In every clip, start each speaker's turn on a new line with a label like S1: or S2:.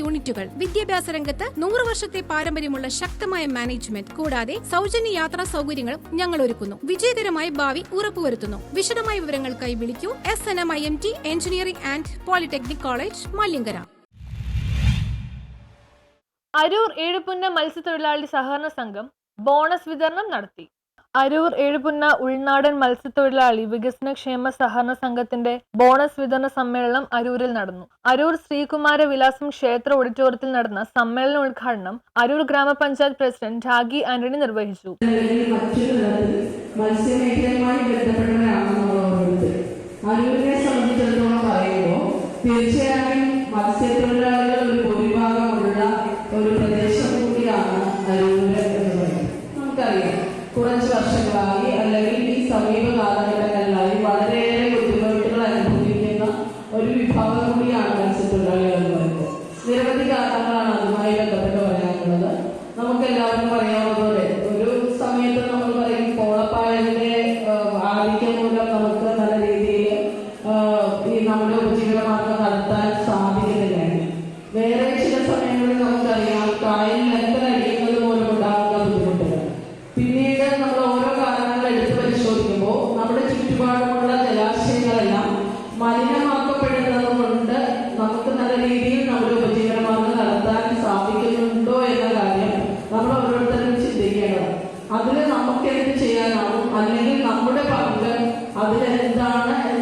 S1: യൂണിറ്റുകൾ. വിദ്യാഭ്യാസ രംഗത്ത് നൂറ് വർഷത്തെ പാരമ്പര്യമുള്ള ശക്തമായ മാനേജ്മെന്റ്. കൂടാതെ സൗജന്യ യാത്രാ സൗകര്യങ്ങളും ഞങ്ങൾ ഒരുക്കുന്നു വിജയകരമായ ഭാവി ഉറപ്പുവരുത്തുന്നു. വിശദമായ വിവരങ്ങൾക്കായി വിളിക്കൂ. S N M I M T engineering and polytechnic college Maliankara.
S2: Aroor Ezhupunna മത്സ്യത്തൊഴിലാളി സഹകരണ സംഘം ബോണസ് വിതരണം നടത്തി. അരൂർ ഏഴുപുന്ന ഉൾനാടൻ മത്സ്യത്തൊഴിലാളി വികസന ക്ഷേമ സഹകരണ സംഘത്തിന്റെ ബോണസ് വിതരണ സമ്മേളനം അരൂരിൽ നടന്നു. അരൂർ ശ്രീകുമാര വിലാസം ക്ഷേത്ര ഓഡിറ്റോറിയത്തിൽ നടന്ന സമ്മേളന ഉദ്ഘാടനം അരൂർ ഗ്രാമപഞ്ചായത്ത് പ്രസിഡന്റ് രാഗി ആന്റണി നിർവഹിച്ചു.
S3: തീർച്ചയായും മത്സ്യത്തൊഴിലാളികൾ ഒരു ഭൂരിഭാഗമുള്ള ഒരു എല്ലാവർക്കും അറിയാവുന്നതുപോലെ ഒരു സമയത്ത് നമ്മൾ പറയും കോളപ്പായതിന്റെ ആധിക്യം മൂലം നമുക്ക് നല്ല രീതിയിൽ ഈ നമ്മുടെ ഉപജീവനമാർഗം നടത്താൻ സാധിക്കുന്നില്ല. വേറെ ചില സമയങ്ങളിൽ നമുക്കറിയാം കായലിൽ എത്ര അടിയുന്നത് പോലും ഉണ്ടാകുന്ന ബുദ്ധിമുട്ടുകൾ. പിന്നീട് നമ്മൾ ഓരോ കാരണങ്ങൾ എടുത്തു പരിശോധിക്കുമ്പോൾ നമ്മുടെ ചുറ്റുപാടുമുള്ള ജലാശയങ്ങളെല്ലാം മലിനമാക്കപ്പെടുന്നത് ചെയ്യാനാവും. അല്ലെങ്കിൽ നമ്മുടെ പങ്ക് അതിലെന്താണ്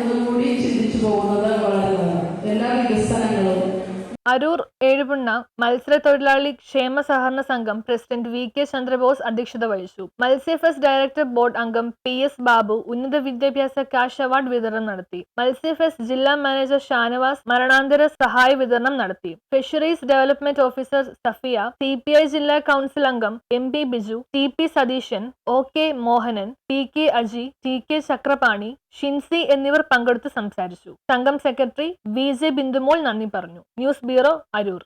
S2: അരൂർ ഏഴുപുണ്ണ മത്സ്യത്തൊഴിലാളി ക്ഷേമ സഹകരണ സംഘം പ്രസിഡന്റ് വി കെ ചന്ദ്രബോസ് അധ്യക്ഷത വഹിച്ചു. മത്സ്യഫെസ്റ്റ് ഡയറക്ടർ ബോർഡ് അംഗം പി എസ് ബാബു ഉന്നത വിദ്യാഭ്യാസ കാഷ് അവാർഡ് വിതരണം നടത്തി. മത്സ്യഫെസ്റ്റ് ജില്ലാ മാനേജർ ഷാനവാസ് മരണാന്തര സഹായ വിതരണം നടത്തി. Fisheries development officer Safiya C P I ജില്ലാ കൗൺസിൽ അംഗം M P Biju T P Satheesan O K Mohanan T K Aji T K Chakrapani Shinsy എന്നിവർ പങ്കെടുത്ത് സംസാരിച്ചു. സംഘം സെക്രട്ടറി വി ജെ ബിന്ദുമോൾ നന്ദി പറഞ്ഞു. News bureau Aroor.